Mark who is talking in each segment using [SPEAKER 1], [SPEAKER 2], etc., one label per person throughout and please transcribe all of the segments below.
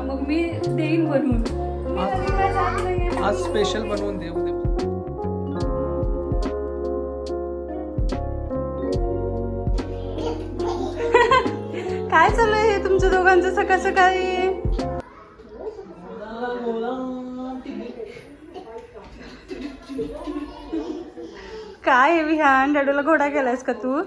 [SPEAKER 1] मग मी देईन बनवून.
[SPEAKER 2] आज- स्पेशल बनवून दे उद्या
[SPEAKER 1] काय चालू आहे तुमच्या दोघांचं सकाळ सकाळी काय आहे विहान? डॅडूला घोडा केलायस का तू.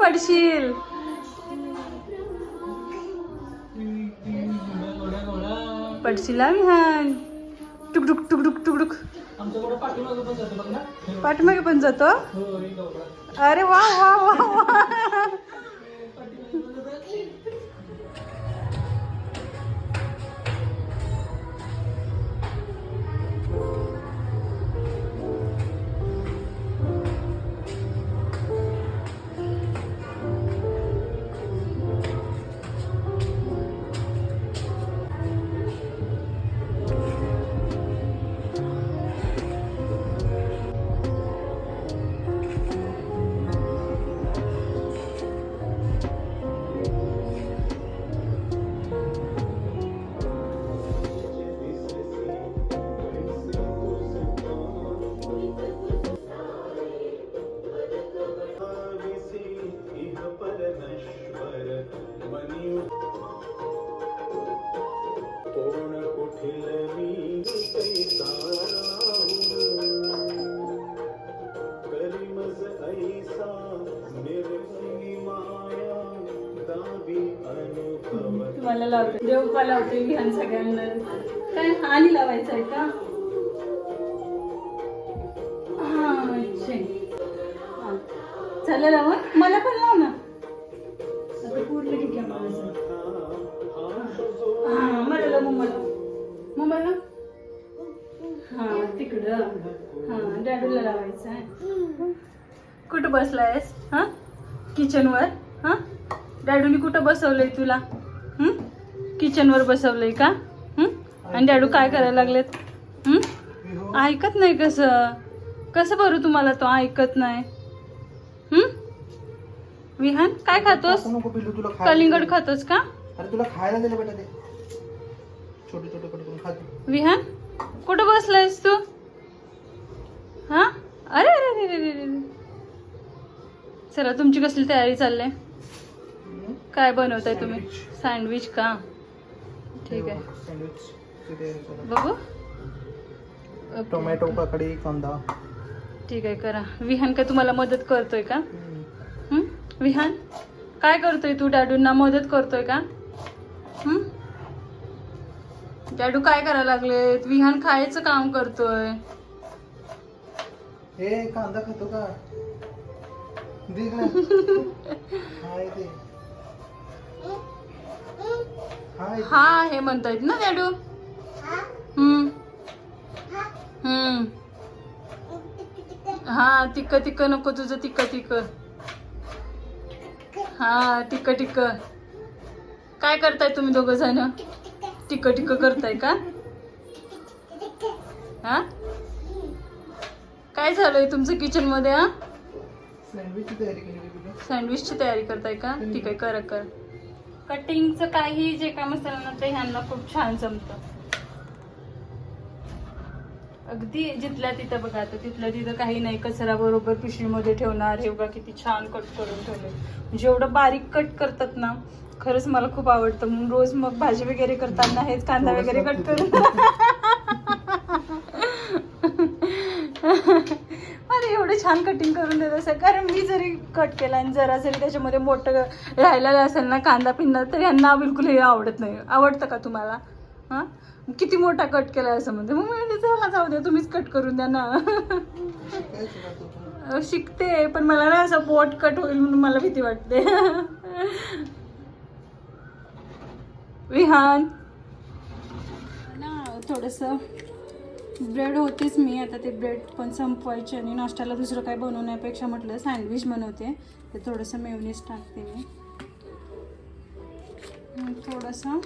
[SPEAKER 1] पडशील. पडशील विहान? टुकडुक टुकडुक टुकडुक.
[SPEAKER 2] पाठीमागं पण जातो हो.
[SPEAKER 1] अरे वा वा वा वा. देवपा लावते विहान सगळ्यांना. काय आणि लावायचं आहे का? हा अच्छा. हा. मला पण लाव ना. आता पूर्ण ठीक आहे मला हा मला लाव मम्माला मम्माला हा तिकडं. हा डॅडूला लावायचं आहे कुठं बसलायस हा? किचनवर? हा? डॅडूनी कुठं बसवलंय तुला? हं? किचनवर बसवलंय का? आणि डॅडू काय करायला लागलेत? ऐकत नाही कसं? कसं बरं तुम्हाला तो ऐकत नाही? हं? विहान काय खातोस? कलिंगड. खातोस का?
[SPEAKER 3] अरे तुला खायला दिलं बेटा ते. छोटे छोटे कट करून खातो
[SPEAKER 1] विहान कुठं बसलायस तू? हा? अरे अरे अरे अरे अरे. चला तुमची कसली तयारी चालली? काय बनवताय तुम्ही? सँडविच का? ठीक आहे. बघू. ओके.
[SPEAKER 3] टोमॅटो काकडी कांदा.
[SPEAKER 1] ठीक आहे करा. विहान काय तुम्हाला मदत करतोय का. हं? विहान काय करतोय तू डॅडूंना मदत करतोय का? हं? डॅडू काय करायला लागलेत? विहान खायचं काम करतोय.
[SPEAKER 3] हे कांदा खातो का? देख ना हाय ते. हाय
[SPEAKER 1] हा हे म्हणतायत ना डॅडू हम्म. हम्म. हा तिक्क तिक्क नको तुझं तिक्क तिक्क हा टिक्क टिक्क काय करताय तुम्ही दोघ जण? टिक्क टिक्क करताय का? हा? काय झालंय तुमचं किचनमध्ये हा
[SPEAKER 3] तयारी
[SPEAKER 1] सँडविचची तयारी करताय का? ठीक आहे करा कर. कटिंगचं काही जे काम असेल ना ते ह्यांना खूप छान जमतं. अगदी जिथल्या तिथं बघा आता तिथल्या तिथं काही नाही कचरा बरोबर पिशवीमध्ये ठेवणार हे बघा किती छान कट करून ठेवले जेवढं बारीक कट करतात ना खरंच मला खूप आवडतं. म्हणून रोज मग भाजी वगैरे करताना हेच कांदा वगैरे कट करून अरे एवढं छान कटिंग करून देत असं कारण मी जरी कट केला आणि जरा जरी त्याच्यामध्ये मोठं राहिलेलं असेल ना कांदा पिंदा तर यांना बिलकुल हे आवडत नाही. आवडतं का तुम्हाला? हां? किती मोठा कट केला असं म्हणते. मग मी चला जाऊ द्या तुम्हीच कट करून द्या ना. शिकते पण मला ना असं पोट कट होईल म्हणून मला भीती वाटते. विहान. ना थोडंसं ब्रेड होतीच मी. आता ते ब्रेड पण संपवायचे आणि नाश्त्याला दुसरं काय बनवण्यापेक्षा म्हटलं सँडविच बनवते. ते थोडंसं मेवनीस टाकते मी. थोडंसं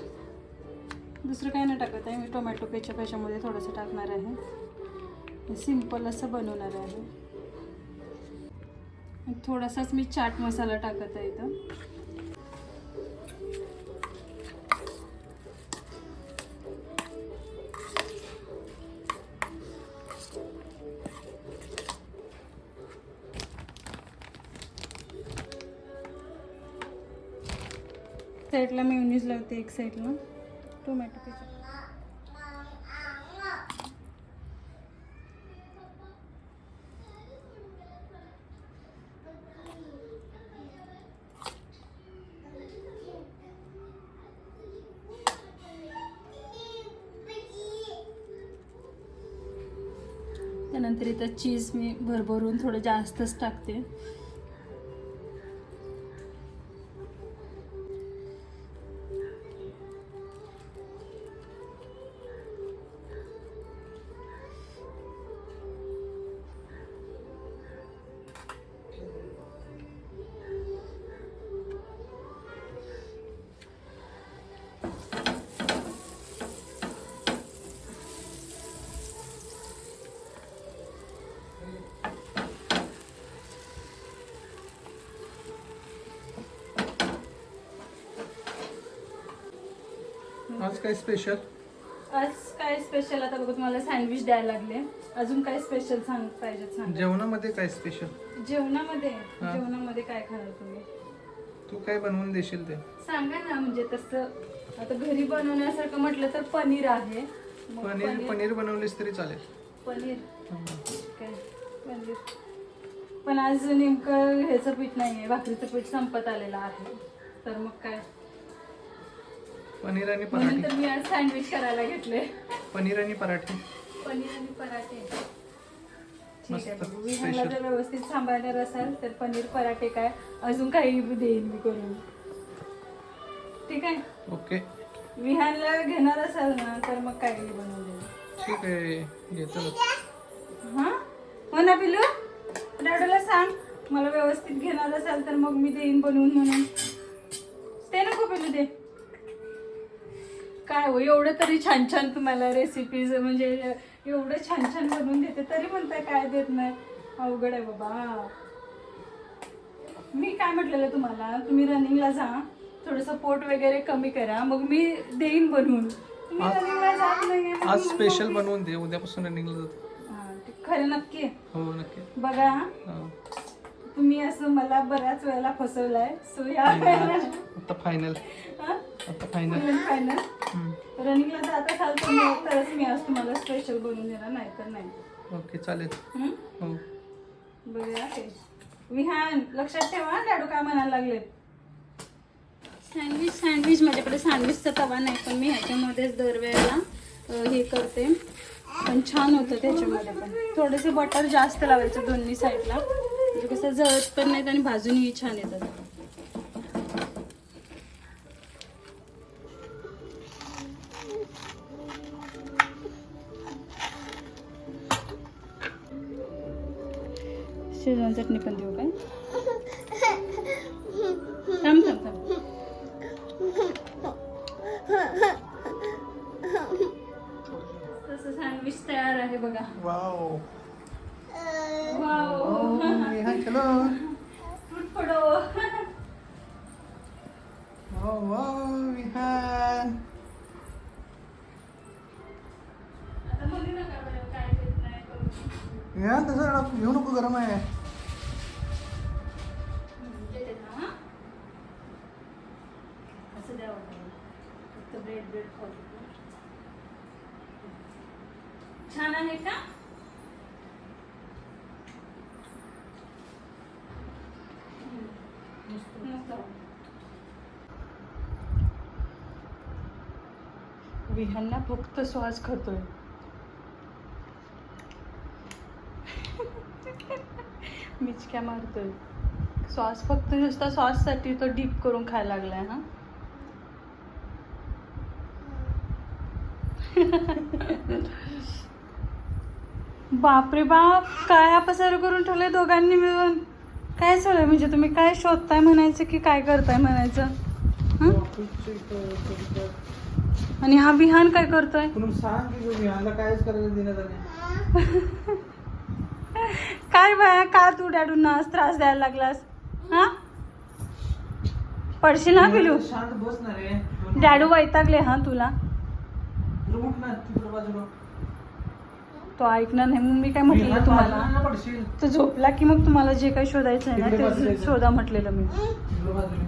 [SPEAKER 1] दुसरं काही नाही टाकत आहे. मी टोमॅटो केचप याच्यामध्ये थोडंसं टाकणार आहे. सिंपल असं बनवणार आहे. थोडासाच मी चाट मसाला टाकत आहे इथं. साईडला मेवनीज लावते एक साईडला. टोमॅटो केचप त्यानंतर इथं चीज मी भरभरून थोडं जास्तच टाकते.
[SPEAKER 3] आज काय स्पेशल
[SPEAKER 1] आज काय स्पेशल आता बघा तुम्हाला सँडविच द्यायला लागले. अजून काय स्पेशल सांग पाहिजे सांग.
[SPEAKER 3] जेवणामध्ये काय स्पेशल
[SPEAKER 1] जेवणामध्ये?
[SPEAKER 3] हा.
[SPEAKER 1] जेवणामध्ये काय खाणार तुम्ही?
[SPEAKER 3] तू काय बनवून देशील ते?
[SPEAKER 1] सांगा ना म्हणजे तसं. आता घरी बनवण्यासारखं म्हटलं तर पनीर आहे. मग
[SPEAKER 3] पनीर पनीर बनवलीस तरी चालेल.
[SPEAKER 1] पनीर. काय पनीर. पण आज नेमकं ह्याचं पीठ नाही आहे भाकरीचं पीठ संपत आलेलं आहे. तर मग काय?
[SPEAKER 3] पनीर आणि
[SPEAKER 1] म्हणून
[SPEAKER 3] पराठे.
[SPEAKER 1] तर मी आज सँडविच करायला घेतले
[SPEAKER 3] पनीर आणि पराठे.
[SPEAKER 1] पनीर आणि पराठे. ठीक आहे
[SPEAKER 3] मस्त,
[SPEAKER 1] बघू. विहानला
[SPEAKER 3] special.
[SPEAKER 1] जर व्यवस्थित सांभाळणार असाल तर पनीर पराठे काय? अजून काही देईन मी करून. ठीक आहे?
[SPEAKER 3] ओके.
[SPEAKER 1] विहानला घेणार असाल ना तर मग बनवून देईन.
[SPEAKER 3] ठीक आहे. घेतो
[SPEAKER 1] हा? हो ना पिलू डॅडूला सांग. मला व्यवस्थित घेणार असाल तर मग मी देईन बनवून म्हणून. ते नको पिलू दे. काय हो? एवढं तरी छान छान तुम्हाला रेसिपीज म्हणजे एवढं छान छान बनवून देते तरी म्हणताय काय देत नाही. अवघड आहे बाबा. मी काय म्हटलेलं तुम्हाला तुम्ही रनिंगला जा थोडंसं पोट वगैरे कमी करा मग मी देईन बनवून. तुम्ही
[SPEAKER 3] आज-
[SPEAKER 1] रनिंगला जात नाही
[SPEAKER 3] आज स्पेशल बनवून दे उद्यापासून रनिंगला जातो.
[SPEAKER 1] खरं नक्की
[SPEAKER 3] हो नक्की.
[SPEAKER 1] बघा.
[SPEAKER 3] हो.
[SPEAKER 1] तुम्ही असं मला बऱ्याच वेळेला फसवलंय. सो या
[SPEAKER 3] आता फायनल आता फायनल
[SPEAKER 1] फायनल रनिंगला जात असाल तर तरच मी आज तुम्हाला स्पेशल बनवून देणार नाही तर नाही.
[SPEAKER 3] ओके चालेल.
[SPEAKER 1] हं?
[SPEAKER 3] हो.
[SPEAKER 1] बघा हे. विहान लक्षात ठेवा लाडू काय म्हणायला लागले सँडविच सँडविच माझ्याकडे सँडविचचा तवा नाही पण मी ह्याच्यामध्येच दरवेळेला हे करते. पण छान होतं त्याच्यामध्ये पण. थोडेसे बटर जास्त लावायचं दोन्ही साईडला म्हणजे कसं जळत पण नाहीत आणि भाजूनही छान येतात. शेजवान चटणी पण देऊ काय? थांब थांब थांब. तसं सँडविच तयार आहे बघा.
[SPEAKER 3] वाव
[SPEAKER 1] वाव
[SPEAKER 3] चलो
[SPEAKER 1] फ्रूट पडो
[SPEAKER 3] वाव वाव विहान
[SPEAKER 1] करून.
[SPEAKER 3] विहान तसं घेऊ नको गरम आहे
[SPEAKER 1] हा? असं द्यावं लागेल. फक्त ब्रेड ब्रेड खाऊ छान आहे का मस्त ह्यांना फक्त श्वास खातोय. मिचक्या मारतोय. श्वास फक्त नुसता श्वाससाठी तो डीप करून खायला लागलाय हा? बापरे बाप काय हा पसार करून ठेवलंय दोघांनी मिळून? काय चाललंय म्हणजे तुम्ही काय शोधताय म्हणायचं की काय करताय म्हणायचं हं?
[SPEAKER 3] ऑफिसचे इथं कधी-
[SPEAKER 1] आणि हा विहान काय करतोय?
[SPEAKER 3] सांग की कायच करायला
[SPEAKER 1] काय बाया का तू डॅडूंना आज त्रास द्यायला लागलास? हा? पडशील ना पिलू?
[SPEAKER 3] शांत बस ना रे. दोन-
[SPEAKER 1] डॅडू वैतागले हा तुला.
[SPEAKER 3] तुला उठ ना तिकडं बाजूला
[SPEAKER 1] तो ऐकणार नाही मग मी काय
[SPEAKER 3] मी
[SPEAKER 1] म्हटलेलं
[SPEAKER 3] हात
[SPEAKER 1] तुम्हाला?
[SPEAKER 3] बाजूला ना पडशील.
[SPEAKER 1] तो झोपला की मग तुम्हाला जे काही शोधायचं आहे ना ते. शोधा म्हटलेलं मी.
[SPEAKER 3] तिकडं बाजूला.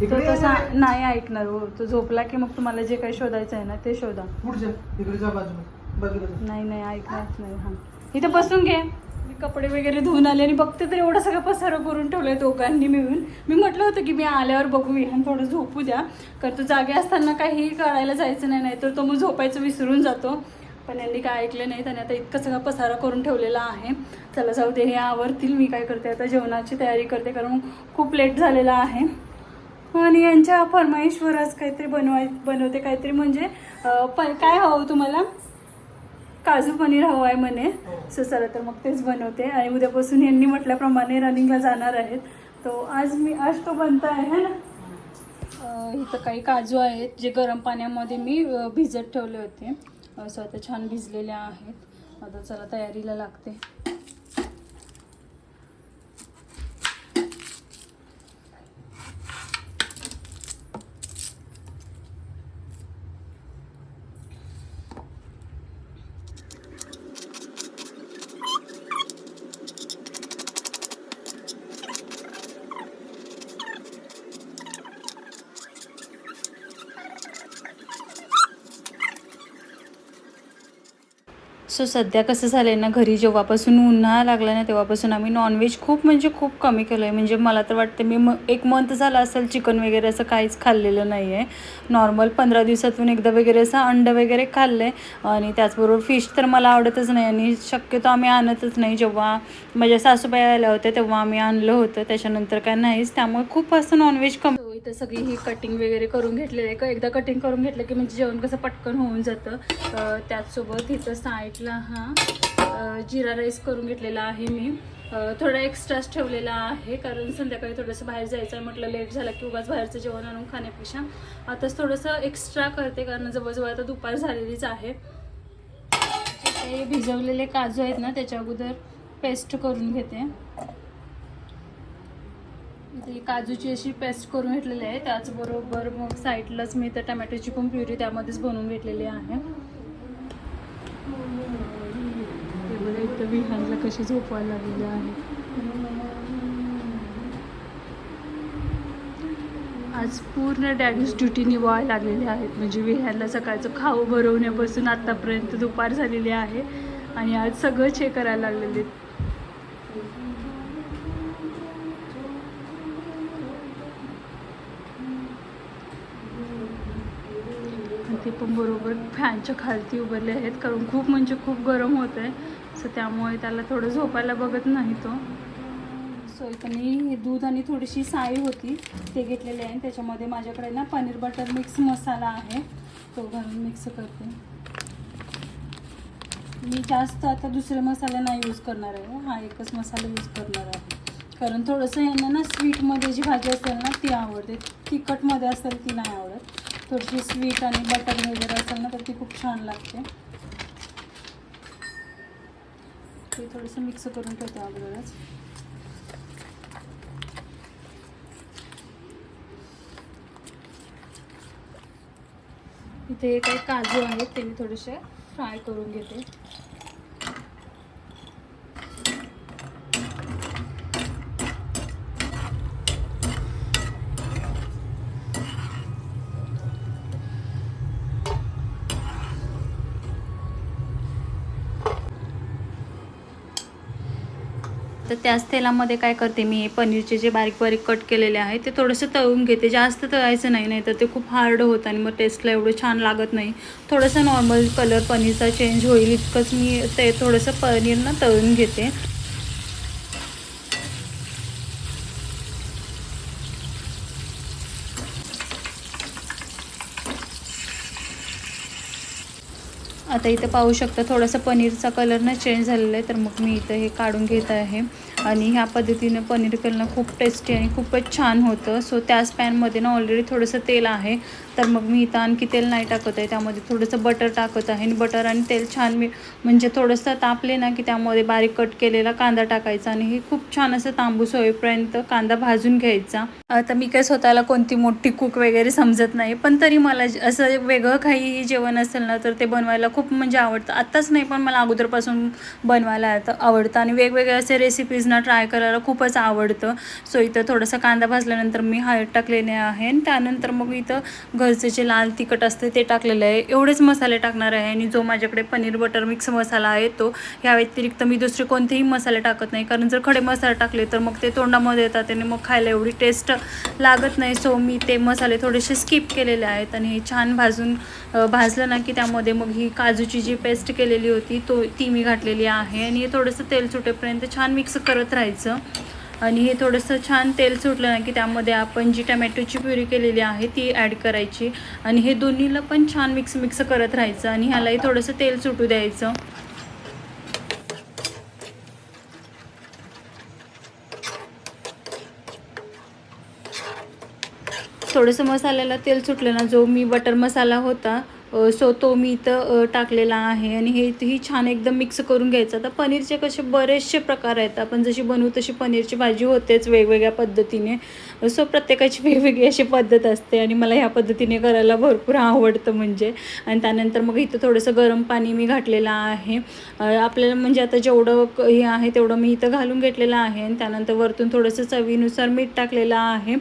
[SPEAKER 1] तो
[SPEAKER 3] इकडे ये
[SPEAKER 1] तसा
[SPEAKER 3] ना. रे.
[SPEAKER 1] नाही ऐकणार हो. तो झोपला की मग तुम्हाला जे काही शोधायचं आहे ना ते शोधा.
[SPEAKER 3] पुढ जा. इकडे जा बाजूला. बाजूला जा.
[SPEAKER 1] नाही नाही ऐकणारच नाही. हा. इथं बसून घे. मी कपडे वगैरे धुवून आले आणि बघते तर एवढं सगळं पसारं करून ठेवलंय दोघांनी मिळून. मी म्हटलं होतं की मी आल्यावर बघू विहान थोडं झोपू द्या. कारण तो जागे असताना काही करायला जायचं नाही नाहीतर तो मग झोपायचं विसरून जातो. पण यांनी काय ऐकलं नाही त्याने आता इतकं सगळं पसारा करून ठेवलेला आहे. चला जाऊ दे हे आवरतील. मी काय करते आता जेवणाची तयारी करते कारण खूप लेट झालेला आहे. आणि यांच्या फरमाईशवर आज काहीतरी बनवाय बनवते काहीतरी म्हणजे प काय हवं तुम्हाला? काजू पनीर हवं आहे म्हणे. सो चला तर मग तेच बनवते. आणि उद्यापासून यांनी म्हटल्याप्रमाणे रनिंगला जाणार आहेत. तो आज मी आज तो बनता आहे है ना? इथं काही काजू आहेत जे गरम पाण्यामध्ये मी भिजत ठेवले होते. अं, सो आता छान भिजलेले आहेत. आता चला तयारीला लागते. सो सध्या कसं झालं आहे ना घरी जेव्हापासून उन्हाळा लागला ना तेव्हापासून आम्ही नॉनव्हेज खूप म्हणजे खूप कमी केलं आहे म्हणजे मला तर वाटतं मी म एक मंथ झालं असेल चिकन वगैरे असं काहीच खाल्लेलं नाही आहे नॉर्मल पंधरा दिवसातून एकदा वगैरे असं अंडं वगैरे खाल्लं आहे आणि त्याचबरोबर फिश तर मला आवडतच नाही आणि शक्यतो आम्ही आणतच नाही. जेव्हा माझ्या सासूबाई आल्या होत्या तेव्हा आम्ही आणलं होतं. त्याच्यानंतर काय नाहीच. त्यामुळे खूप असं नॉनव्हेज कमी तर सगळी ही कटिंग वगैरे करून घेतलेली आहे. का एकदा कटिंग करून घेतलं की म्हणजे जेवण कसं पटकन होऊन जातं. त्याचसोबत इथं साईडला हा जिरा राईस करून घेतलेला आहे मी. थोडा एक्स्ट्राच ठेवलेला आहे कारण संध्याकाळी थोडंसं बाहेर जायचं आहे म्हटलं लेट झाला की उगाच बाहेरचं जेवण आणून खाण्यापेक्षा. आताच थोडंसं एक्स्ट्रा करते कारण जवळजवळ आता दुपार झालेलीच आहे. ते भिजवलेले काजू आहेत ना त्याच्या अगोदर पेस्ट करून घेते. इथे काजूची अशी पेस्ट करून घेतलेली आहे. त्याचबरोबर मग साईडलाच मी तर टमॅटोची पण प्युरी त्यामध्येच बनवून घेतलेली आहे. बघा इथं विहानला कशी झोपवायला लागलेली आहे. आज पूर्ण डॅडीज ड्युटी निवाय लागलेली आहेत. म्हणजे विहानला सकाळचं खाऊ भरवण्यापासून आतापर्यंत दुपार झालेली आहे. आणि आज सगळं चेक करायला लागलेले आहेत. आणि ते पण बरोबर फॅनच्या खालती उभारले आहेत कारण खूप म्हणजे खूप गरम होत आहे सो त्यामुळे त्याला थोडं झोपायला बघत नाही तो. सो इथं मी दूध आणि थोडीशी साई होती ते घेतलेले आहे. त्याच्यामध्ये माझ्याकडे ना पनीर बटर मिक्स मसाला आहे तो घालून मिक्स करते. मी जास्त आता दुसरे मसाले नाही यूज करणार आहे हो. हा. एकच मसाला यूज करणार आहे. कारण थोडंसं यांना ना स्वीटमध्ये जी भाजी असेल ना ती आवडते. तिखटमध्ये असेल ती नाही आवडत. थोडीशी स्वीट आणि बटर वगैरे असेल ना तर ती खूप छान लागते. ते थोडंसं मिक्स करून ठेवते अगोदरच. इथे काही काजू आहेत ते मी थोडेसे फ्राय करून घेते. त्याच तेलामध्ये काय करते मी पनीरचे जे बारीक बारीक कट केलेले आहे ते थोडंसं तळून घेते. जास्त तळायचं नाही नाही तर ते खूप हार्ड होतं आणि मग टेस्टला एवढं छान लागत नाही. थोडंसं नॉर्मल कलर पनीरचा चेंज होईल इतकंच मी ते थोडंसं पनीर ना तळून घेते. आता इथं पाहू शकता थोडासा पनीरचा कलर ना चेंज झालेला आहे तर मग मी इथं हे काढून घेत आहे. आणि ह्या पद्धतीनं पनीर करणं खूप टेस्टी आणि खूपच छान होतं. सो त्याच पॅनमध्ये ना ऑलरेडी थोडंसं तेल आहे. तर मग मी इथं आणखी तेल नाही टाकत आहे. त्यामध्ये थोडंसं बटर टाकत आहे. आणि बटर आणि तेल छान मी म्हणजे थोडंसं तापले ना की त्यामध्ये बारीक कट केलेला कांदा टाकायचा आणि हे खूप छान असं तांबूस होईपर्यंत कांदा भाजून घ्यायचा. आता मी काय स्वतःला कोणती मोठी कुक वगैरे समजत नाही पण तरी मला असं वेगळं काही जेवण असेल ना तर ते बनवायला खूप म्हणजे आवडतं. आत्ताच नाही पण मला अगोदरपासून बनवायला आवडतं. आणि वेगवेगळे असे रेसिपीजना ट्राय करायला खूपच आवडतं. सो इथं थोडासा कांदा भाजल्यानंतर मी हळद टाकलेले आहे. आणि त्यानंतर मग इथं घर जे लाल तिखट असते ते टाकलेलं आहे. एवढेच मसाले टाकणार आहे आणि जो माझ्याकडे पनीर बटर मिक्स मसाला आहे तो ह्या व्यतिरिक्त मी दुसरे कोणतेही मसाले टाकत नाही. कारण जर खडे मसाले टाकले तर मग ते तोंडामध्ये येतात आणि मग खायला एवढी टेस्ट लागत नाही. सो मी ते मसाले थोडेसे स्किप केलेले आहेत आणि हे छान भाजून भाजलं ना की त्यामध्ये मग ही काजूची जी पेस्ट केलेली होती तो ती मी घातलेली आहे. आणि हे थोडंसं तेल सुटेपर्यंत छान मिक्स करत राहायचं. आणि हे थोडंसं छान तेल सुटलं ना की त्यामध्ये आपण जी टमॅटोची प्युरी केलेली आहे ती ॲड करायची. आणि हे दोन्हीला पण छान मिक्स मिक्स करत राहायचं आणि ह्यालाही थोडंसं तेल सुटू द्यायचं. थोडंसं मसाल्याला तेल सुटलं ना जो मी बटर मसाला होता सो तो मी इथं टाकलेला आहे. आणि हे ही छान एकदम मिक्स करून घ्यायचं. आता पनीरचे कसे बरेचसे प्रकार आहेत. आपण जशी बनवू तशी पनीरची भाजी होतेच वेगवेगळ्या पद्धतीने. सो प्रत्येकाची वेगवेगळी अशी पद्धत असते. आणि मला ह्या पद्धतीने करायला भरपूर आवडतं म्हणजे. आणि त्यानंतर मग इथं थोडंसं गरम पाणी मी घातलेलं आहे. आपल्याला म्हणजे आता जेवढं क- हे आहे तेवढं मी इथं घालून घेतलेलं आहे. आणि त्यानंतर वरतून थोडंसं चवीनुसार मीठ टाकलेलं आहे.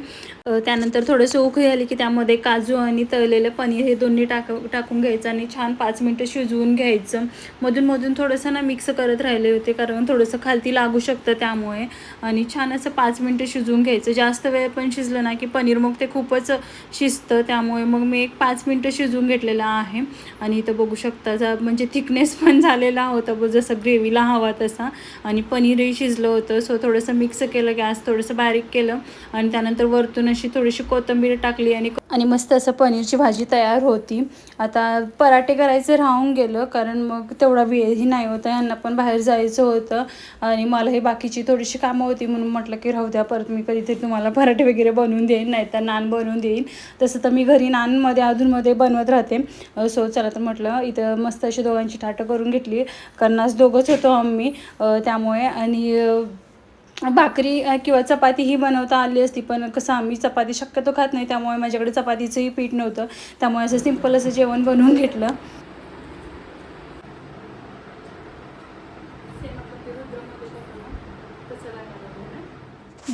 [SPEAKER 1] त्यानंतर थोडंसं उकळी आली की त्यामध्ये काजू आणि तळलेलं पनीर हे दोन्ही टाक टाकून घ्यायचं आणि छान पाच मिनटं शिजवून घ्यायचं. मधून मधून थोडंसं ना मिक्स करत राहिले होते कारण थोडंसं खालती लागू शकतं त्यामुळे. आणि छान असं पाच मिनटं शिजवून घ्यायचं. जास्त वेळ पण शिजलं ना की पनीर मग ते खूपच शिजतं. त्यामुळे मग मी एक पाच मिनटं शिजवून घेतलेलं आहे. आणि इथं बघू शकता जा म्हणजे थिकनेस पण झालेला होता ब जसं ग्रेव्हीला हवा तसा. आणि पनीरही शिजलं होतं. सो थोडंसं मिक्स केलं गॅस थोडंसं बारीक केलं. आणि त्यानंतर वरतून अशी थोडीशी कोथिंबीर टाकली आणि आणि मस्त असं पनीरची भाजी तयार होती. आता पराठे करायचं राहून गेलं कारण मग तेवढा वेळही नाही होता. यांना पण बाहेर जायचं होतं आणि मला हे बाकीची थोडीशी कामं होती म्हणून म्हटलं की राहू द्या परत मी कधीतरी तुम्हाला पराठे वगैरे बनवून देईन नाही तर नान बनवून देईन. तसं तर मी घरी नानमध्ये अधूनमध्ये बनवत राहते. सो चला तर म्हटलं इथं मस्त अशी दोघांची ठाटं करून घेतली. कारण आज दोघंच होतो आम्ही त्यामुळे आणि भाकरी किंवा चपाती ही बनवता आली असती पण कसं आम्ही चपाती शक्यतो खात नाही त्यामुळे माझ्याकडे चपातीचंही पीठ नव्हतं. त्यामुळे असं सिंपल असं जेवण बनवून घेतलं.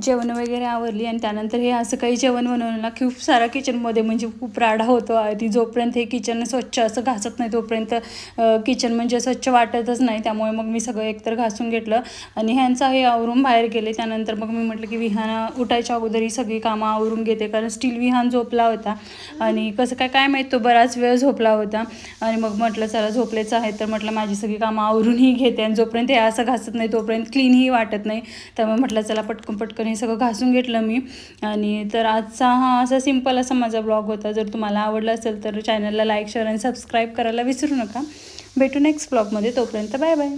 [SPEAKER 1] जेवण वगैरे आवरली आणि त्यानंतर हे असं काही जेवण बनवण्याला खूप सारा किचनमध्ये म्हणजे खूप राडा होतो आधी. जोपर्यंत हे किचन स्वच्छ असं घासत नाही तोपर्यंत किचन म्हणजे स्वच्छ वाटतच नाही. त्यामुळे मग मी सगळं एकतर घासून घेतलं आणि ह्यांचा हे आवरून बाहेर गेले. त्यानंतर मग मी म्हटलं की विहान उठायच्या अगोदर ही सगळी कामं आवरून घेते. कारण स्टील विहान झोपला होता आणि कसं काय काय माहीत तो बराच वेळ झोपला होता. आणि मग म्हटलं चला झोपलेच आहे. तर म्हटलं माझी सगळी कामं आवरूनही घेते आणि जोपर्यंत हे असं घासत नाही तोपर्यंत क्लीनही वाटत नाही. त्यामुळे म्हटलं चला पटकन पटकन हे सगळं घासून घेतलं मी. आणि तर आजचा हा असा सिंपल असा माझा ब्लॉग होता. जर तुम्हाला आवडला असेल तर चॅनलला लाईक शेअर आणि सबस्क्राईब करायला विसरू नका. भेटू नेक्स्ट ब्लॉगमध्ये तोपर्यंत बाय बाय